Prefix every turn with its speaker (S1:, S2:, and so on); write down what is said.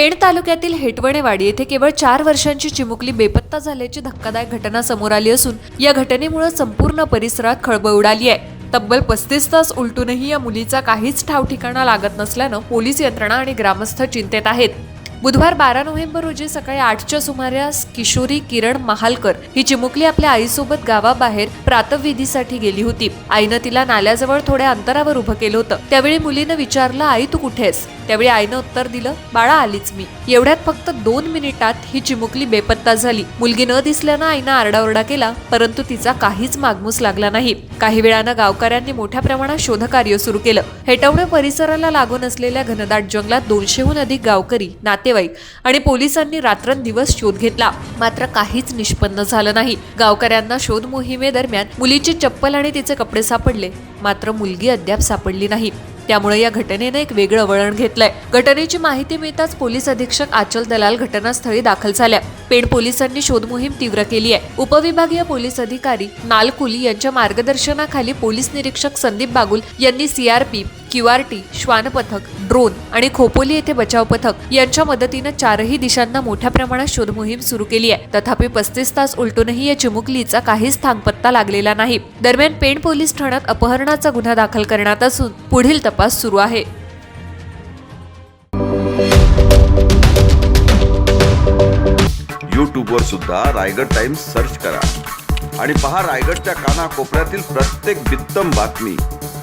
S1: पेण तालुक्यातील हेटवणेवाडी येथे केवळ चार वर्षांची चिमुकली बेपत्ता झाल्याची धक्कादायक घटना समोर आली असून या घटनेमुळे संपूर्ण परिसरात खळबळ उडाली आहे. तब्बल पस्तीस तास उलटूनही या मुलीचा काहीच ठाव ठिकाणा लागत नसल्यानं पोलीस यंत्रणा आणि ग्रामस्थ चिंतेत आहेत. बुधवार बारा नोव्हेंबर रोजी सकाळी आठच्या सुमारास किशोरी किरण महालकर ही चिमुकली आपल्या आईसोबत गावाबाहेर प्रातविधीसाठी गेली होती. आईनं तिला नाल्याजवळ थोड्या अंतरावर उभं केलं होतं. त्यावेळी मुलीनं विचारलं आई तू कुठेस त्यावेळी आईनं उत्तर दिलं बाळा आलीच मी. एवढ्यात फक्त दोन मिनिटात ही चिमुकली बेपत्ता झाली. मुलगी न दिसल्यानं आईनं आरडाओरडा केला परंतु तिचा काहीच मागमूस लागला नाही. काही वेळानं गावकऱ्यांनी मोठ्या प्रमाणात शोधकार्य सुरू केलं. हेटवणे परिसराला लागून असलेल्या घनदाट जंगलात दोनशेहून अधिक गावकरी नातेवाईक आणि पोलिसांनी रात्रंदिवस शोध घेतला. मात्र काहीच निष्पन्न झालं नाही. गावकऱ्यांना शोध मोहिमेदरम्यान मुलीची चप्पल आणि तिचे कपडे सापडले. मात्र मुलगी अद्याप सापडली नाही. त्यामुळे या घटनेनं एक वेगळं वळण घेतलंय. घटनेची माहिती मिळताच पोलीस अधीक्षक आचल दलाल घटनास्थळी दाखल झाल्या. पेण पोलिसांनी शोध मोहीम तीव्र केली आहे. उपविभागीय पोलीस अधिकारी नालकुली यांच्या मार्गदर्शनाखाली पोलीस निरीक्षक संदीप बागुल यांनी सीआरपी क्यूआरटी श्वान पथक ड्रोन आणि खोपोली येथे बचाव पथक यांच्या मदतीनं चारही दिशांना मोठ्या प्रमाणात शोध मोहीम सुरू केली आहे. तथापि पस्तीस तास उलटूनही या चिमुकलीचा काहीच थांगपत्ता लागलेला नाही. दरम्यान पेण पोलीस ठाण्यात अपहरणाचा गुन्हा दाखल करण्यात असून पुढील तपास सुरू आहे.
S2: यूट्यूबवर सुद्धा रायगड टाइम्स सर्च करा. आणि पहा रायगडच्या कानाकोपऱ्यातील प्रत्येक बित्तम बातमी.